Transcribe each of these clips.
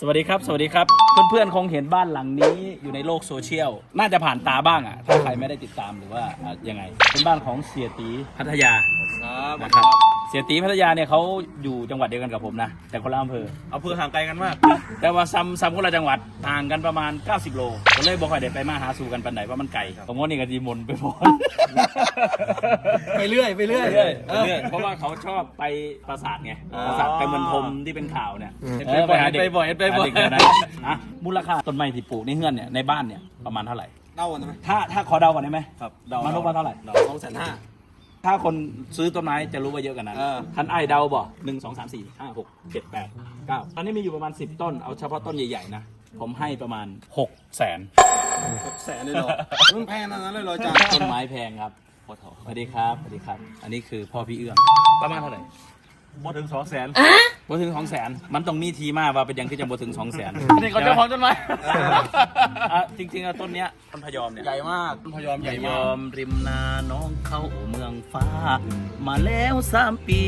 สวัสดีครับ สวัสดีครับ เพื่อนๆคงเห็นบ้านหลังนี้อยู่ในโลกโซเชียล น่าจะผ่านตาบ้างอะ ถ้าใครไม่ได้ติดตามหรือว่าอะยังไง เป็นบ้านของเสียตีพัทยา ครับนะครับ เสียตีพัทยาเนี่ยเขาอยู่จังหวัดเดียวกันกับผมนะ แต่คนละอำเภอ อำเภอห่างไกลกันมาก แต่ว่าซ้ำซ้ำคนละจังหวัดห่างกันประมาณ 90 โลผมเลยบอกให้เด็ดไปมาหาสู่กันปันไหนว่ามันไกลผมว่านี่ก็ดีมนไปหมดไปเรื่อยไปเรื่อยเรื่อยๆเรื่อยๆเพราะว่าเขาชอบไปปราสาทไงอ๋อปราสาทไปเมืองทมที่เป็นข่าวเนี่ยเห็นเออไปบ่อยหาด็กไปบ่อยไปบ่อย หาเด็กแถวนั้นอะมูลค่าต้นไม้ที่ปลูกในเฮือนเนี่ยในบ้านเนี่ยประมาณเท่าไหร่เต้ากันไหมถ้าถ้าขอเดาก่อนได้ไหมครับมนุษย์ว่าเท่าไหร่ สองแสนห้า ถ้าคนซื้อต้นไม้จะรู้ว่าเยอะกันนั้นเออท่านไอ้เดาบ่หนึ่งสองสามสี่ห้าหกเจ็ดแปดเก้าตอนนี้มีอยู่ประมาณสิบต้น เอาเฉพาะต้นใหญ่ๆนะ ผมให้ประมาณหกแสนหกแสนเลยเหรอมันแพงขนาดนั้นเลยเหรอจ๊ะต้นไม้แพงครับสวัสดีครับสวัสดีครับ อันนี้คือพ่อพี่เอื้องประมาณเท่าไหร่ หมดถึงสองแสน บ่ถึงสองแสนมันต้องมีทีมาว่าเป็นอย่างที่จะบ่ถึงสองแสนนี่เขาเจ้าของต้นไม้อะจริงๆอะต้นเนี้ยต้นพะยอมเนี่ย ใหญ่มากต้นพยอมใหญ่พะยมาอกมริมนาน้องเข้าเมืองฟ้า มาแล้วสามปี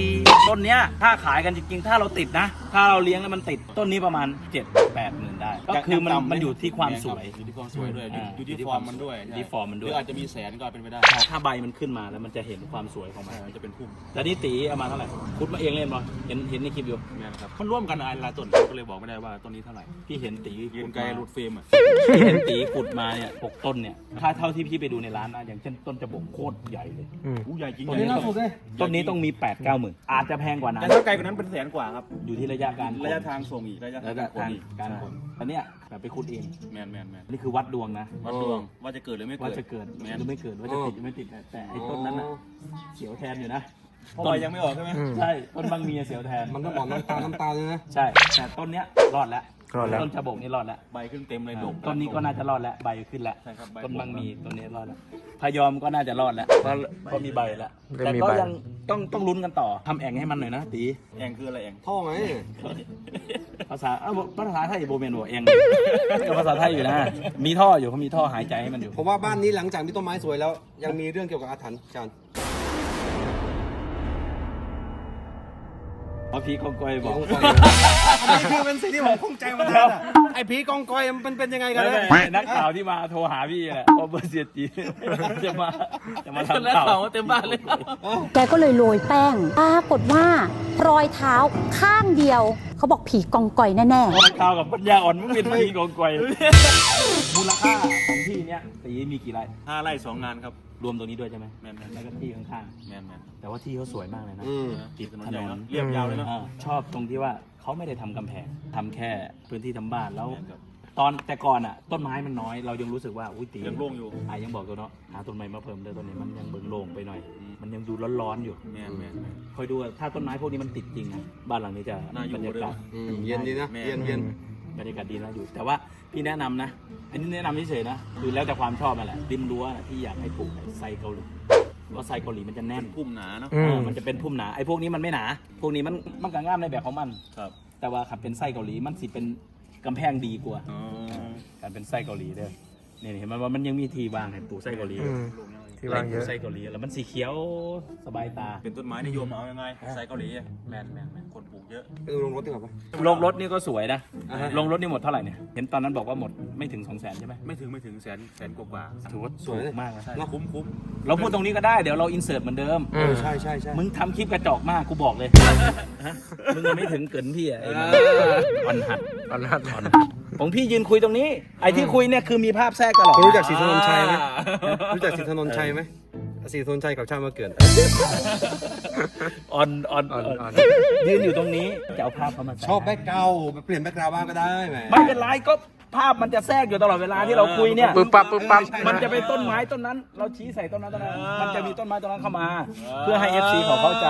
ต้นเนี้ยถ้าขายกันจริงๆ ถ้าเราติดนะ ถ้าเราเลี้ยงแล้วมันติดต้นนี้ประมาณ7จ็ดแปดหมื่นได้ ก็คือมันมันอยู่ที่ความสวยอยู่ที่ความสวยด้วยอ่าอยู่ที่ฟอร์มมันด้วยอยู่ที่ฟอร์มมันด้วยหรืออาจจะมีแสนก็เป็นไปได้ ถ้าใบมันขึ้นมาแล้วมันจะเห็นความสวยของมันใช่มันจะเป็นพุ่มแต่นี่ตีเอามาเท่าไหร่คุดมาเองเล่นบ่เห็นเห็นในคลิปอยู่นี่นครับมันร่วมกันอะไรหลายต้นก็เลยบอกไม่ได้ว่าต้นนี้เท่าไหร่ พี่เห็นตียืขุนดไกลมารูดเฟรมอะที่เห็นตีขุดมาเนี่ยหกต้นเนี่ย ถ้าเท่าที่พี่ไปดูในร้านนะ อย่างเช่นต้นจะบกโคตรใหญ่เลย อู้ใหญ่จริงต้นนี้ต้องต้นนี้ต้องมี8ปดเก้าหมื่นอาจจะแพงกว่านั้แต่นถ้าไกลกว่านั้นเป็นแสนกว่าครับ อยู่ที่ระยะการระยะทางส่งอีกระยะระยะทาทางงอีกการขนอันเนี้ยแบบไปขุดเอง แมนแมนแมนอันนี่คือวัดดวงนะ วัดดวงว่าจะเกิดหรือไม่เกิดว่าจะเกิดแมนหรือไม่เกิดว่าจะติดหรือไม่ติดแต่ไอ้ต้นนั้นน่ะเสียวแทนอยู่นะ เพราะใบยังไม่ออกใช่ไหมใช่ต้นบางมีอะเสียวแทนมันต้องบอกน้ำตาลน้ำตาลเลยนะ ใช่แต่ต้นเนี้ยรอดแล้วรอดแล้ว ต้นฉบกนี่รอดแล้วใบขึ้นเต็มเลยดก ต้นนี้ก็น่าจะรอดแล้วใบขึ้นแล้วใช่ครับใบ ต้นบางมีต้นนี้รอดแล้วพยอมก็น่าจะรอดแล้วเพราะเพราะมีใบแล้วเริ่มแต่มีก็ใบ ยังต้องต้องลุ้นกันต่อทำแอ่งให้มันหน่อยนะตี แองคืออะไรแองท่อไงภาษาเอ้าภาษาไทยโบเมนบอกเองก็ภาษาไทยอยู่นะ มีท่ออยู่เขามีท่อหายใจให้มันอยู่ ผมว่าบ้านนี้หลังจากมีต้นไม้สวยแล้ว ยังมีเรื่องเกี่ยวกับอาถรรพ์อาจารย์ เพราะพี่กองกอยบอกผีกองกอยอันนี้คือเป็นสิ่งที่ผมข้องใจมานานอะไอ้ผีกองกอยมันเป็นยังไงกันไม่นะไม่นักข่าวที่มาโทรหาพี่แหละเพราะเบอร์เสียจีจะมาจะมาทำข่าวเต็มบ้านเลย แกก็เลยโรยแป้งปรากฏว่ารอยเท้าข้างเดียว เขาบอกผีกองก่อยแน่นักข่าวกับปัญญาอ่อนมึงเป็นพี่กองกอยมูลค่าของที่เนี้ยตีมีกี่ไร่ห้าไร่สองงานครับ รวมตรงนี้ด้วยใช่ไหมแมนแมนแล้วก็ที่ข้างแมนแมนๆแต่ว่าที่เขาสวยมากเลยนะ อืม ติดถนนใหญ่เนอะเรียบยาวเลยเนาะ อ่าชอบตรงที่ว่าเขาไม่ได้ทำกำแพงทำแค่พื้นที่ทำบ้านแล้วแม่นครับตอนแต่ก่อนอะ ต้นไม้มันน้อยเรายังรู้สึกว่าอุ้ยตียังโล่งอยู่อะยังบอกตัวเนาะหาต้นไม้มาเพิ่มเลยต้นนี้มันยังเบิ่งโล่งไปหน่อย อืม มันยังดูร้อนๆอยู่แมนแมนแมน คอยดูว่าถ้าต้นไม้พวกนี้มันติดจริงนะบ้านหลังนี้จะน่าอยู่บรรยากาศอืมเย็นดีนะ แม่ เย็นเย็น บรรยากาศดีนะอยู่ แต่ว่า พี่แนะนำนะ อันนี้แนะนำเฉยๆนะ คือแล้วแต่ความชอบนั่นแหละริมรั้วน่ะที่อยากให้ปลูกไซเกาหลีเพราะไซเกาหลีมันจะแน่นพุ่มหนาเนาะเออมันจะเป็นพุ่มหนา ไอ้พวกนี้มันไม่หนา พวกนี้มันมันก็งามในแบบของมัน ครับแต่ว่าขับเป็นไส้เกาหลีมันสิเป็นกำแพงดีกว่า อ๋อการเป็นไส้เกาหลีเด้อ เนี่ยเห็นไหมว่ามันยังมีทีวางให้ปลูกไส้เกาหลีอืมที่วางเยอะ ไส้เกาหลีแล้วมันสีเขียวสบายตา เป็นต้นไม้นิยมเอายังไงใส่เกาหลีอะแมนแมนแมนคนปลูกเยอะ ไปดูโรงรถดีกว่าปะ ลงรถนี่ก็สวยนะอ่าฮะ ลงรถนี่หมดเท่าไหร่เนี่ยเห็นตอนนั้นบอกว่าหมดไม่ถึง2 0 0 0 0นใช่ไหมไม่ถึงไม่ถึงแสนแสนกว่าๆถือว่าสวยเลยถูกมากนะใช่คุ้มคุ้มเราพูดตรงนี้ก็ได้เดี๋ยวเราอินเสิร์ตเหมือนเดิม เออใช่ใช่ใช่มึงทำคลิปกระจอกมากกูบอกเลยฮะมึงยังไม่ถึงเกินพี่อะไอ้มันอ่อนหัด ตอนนั้น ของพี่ยืนคุยตรงนี้ ไอ้ที่คุยเนี่ยคือมีภาพแทรกตลอด คุณรู้จักศรีถนนชัยไหมรู้จักศรีถนนชัยไหมศรีถนนชัยกับชาติมาเกิดอ่อนอ่อนอ่อนอ่อ่ออนนยืนอยู่ตรงนี้จะเอาภาพเขามาใส่ชอบแบ็คกราวด์เปลี่ยนแบ็คกราวด์บ้างก็ได้แหมไม่เป็นไรก็ภาพมันจะแทรกอยู่ตลอดเวลาที่เราคุยเนี่ย ปึ๊บปั๊บปึ๊บปั๊บมันจะเป็นต้นไม้ต้นนั้น เราชี้ใส่ต้นนั้นต้นนั้น มันจะมีต้นไม้ต้นนั้นเข้ามา เพื่อให้ FC เขาเข้าใจ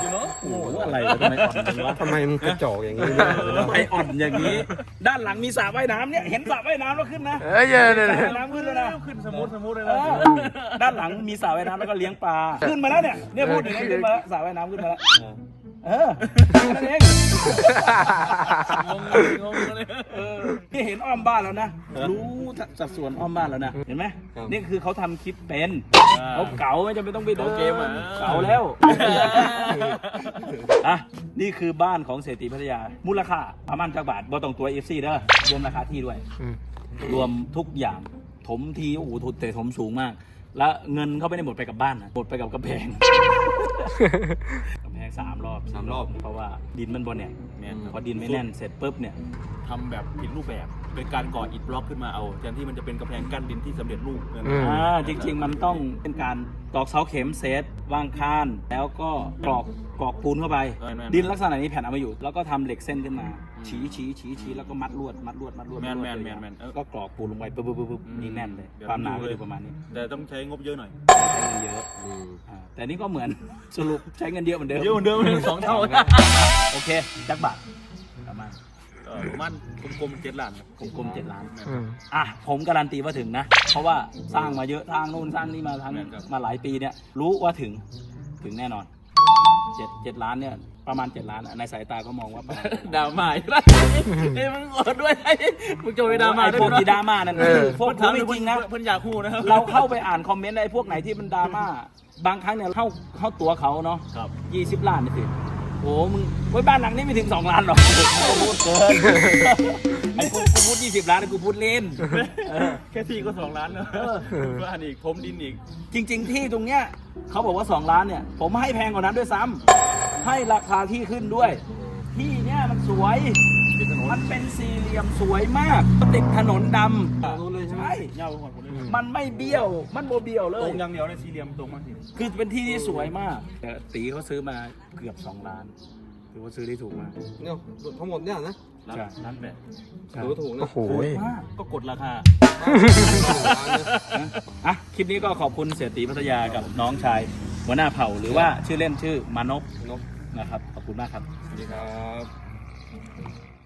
อยู่เนาะโอ้โห อะไรวะทำไมอ่อนอย่างนี้วะทำไมมันกระจอกอย่างนี้เนี่ยทำไมอ่อนอย่างนี้ ด้านหลังมีสระว่ายน้ำเนี่ย เห็นสระว่ายน้ำแล้วขึ้นนะเอ้ยเดี๋ยวสเดี๋ยวระเดี๋ยวว่ายน้ำขึ้นแล้วนะขึ้นสมูทสมูทเลยเอนะอด้านหลังมีสระว่ายน้ำแล้วก็เลี้ยงปลา ขึ้นมาแล้วเนี่ย เนี่ยพูดถึงขึ้นมาแล้วสระว่ายน้ำขึ้นมาแล้ว เออนั่นเองงงเลยงงเลยเออนี่เห็นอ้อมบ้านแล้วนะ รู้สัดส่วนอ้อมบ้านแล้วนะ เห็นไหมครับนี่คือเขาทำคลิปเป็นเขาเก๋าไม่จำเป็นต้องไปเดินเก๋าเกมอะเก๋าแล้วอะนี่คือบ้านของเศรษฐีพัทยา มูลค่าประมาณจักบาทบ่ต้องตัว FC เด้อรวมราคาที่ด้วยอืมรวมทุกอย่างถมทีโอ้โหทุนแต่ถมสูงมาก แล้วเงินเขาไม่ได้หมดไปกับบ้านนะหมดไปกับกำแพงกำแพง สามรอบสามรอบ เพราะว่าดินมันบนเนี่ยเนี่ยพอดินไม่แน่นเสร็จปุ๊บเนี่ยทำแบบผิดรูปแบบเป็นการก่ออิฐบล็อกขึ้นมาเอาแทนที่มันจะเป็นกำแพงกั้นดินที่สำเร็จรูปเนี่ยอืมอ่าจริง ๆ มันต้องเป็นการตอกเสาเข็มเซตวางคานแล้วก็กรอกกรอกปูนเข้าไปเออแม่นดินลักษณะนี้แผ่นเอามาอยู่ แล้วก็ทำเหล็กเส้นขึ้นมา ชี้ชี้ชี้ชี้แล้วก็มัดลวดมัดลวดมัดลวดแม่นดลวดแม่นเลยแม่นแม่นเออก็กรอกปูนลงไปปุ๊บปุ๊บปุ๊บปุ๊บอืมนี่แน่นเลย เดี๋ยวความหนาดูก็เลย อยู่ประมาณนี้แต่ต้องใช้งบเยอะหน่อยใช้เงินเยอะอ่าแต่นี่ก็เหมือน สรุปใช้เงินเยอะเหมือนเดิมเยอะเหมือนเดิมเลยสองเท่าโอเคจักบาทประมาณเออประมาณกลมๆเจ็ดล้านกลมๆเจ็ดล้าน อืม อะผมการันตีว่าถึงนะ เพราะว่าสร้างมาเยอะสร้างนู่นสร้างนี่มาทั้งแม่นครับมาหลายปีเนี่ย รู้ว่าถึงถึงแน่นอนเจ็ดเจ็ดล้านเนี่ยประมาณเจ็ดล้านอะในสายตาก็มองว่าประมาณดราม่าอีกแล้วเอ้ยมึงอดด้วยมึงจะไปดราม่าไอ้ด้วยพวกนะที่ดราม่านั่นเออ พวกผมไม่จริงนะ เพิ่นอยากคู่นะครับ เราเข้าไปอ่านคอมเมนต์ไอ้พวกไหนที่มันดราม่า บางครั้งเนี่ยเข้าเข้าตัวเขาเนาะครับ ยี่สิบล้านนี่สิโอ้มึงไว้บ้านหลังนี้ไม่ถึงสองล้านหรอกกูพูดเกินไอ้กูกูพูดยี่สิบล้านกูพูดเล่นเออ แค่ที่ก็สองล้านแล้วเออ บ้านอีกถมดินอีก จริง ๆ ที่ตรงเนี้ยเขาบอกว่า 2 ล้านเนี่ย ผมให้แพงกว่านั้นด้วยซ้ำ ให้ราคาที่ขึ้นด้วย ที่เนี้ยมันสวย มันเป็นสี่เหลี่ยมสวยมากติดถนนดำรู้เลยใช่ไหมใช่เงาไปหมดเลยมันไม่เบี้ยว มันโบเบี้ยวเลตรย งอย่างเดียวในสี่เหลี่ยมตรงมากสิคือเป็นที่ที่สวยมาก แต่ตีเขาซื้อมาเกือบ 2 ล้านถือว่าซื้อได้ถูกมากเนี่ยทั้งหมดเนี่ยนะร้านใช่ร้านแปดถือว่าถูกนะโอ้โหถูกมากก็กดราคาร้านนะอะ คลิปนี้ก็ขอบคุณเสียตีพัทยากับน้องชายหัวหน้าเผ่าหรือว่าชื่อเล่นชื่อมานพนก นะครับขอบคุณมากครับ สวัสดีครับ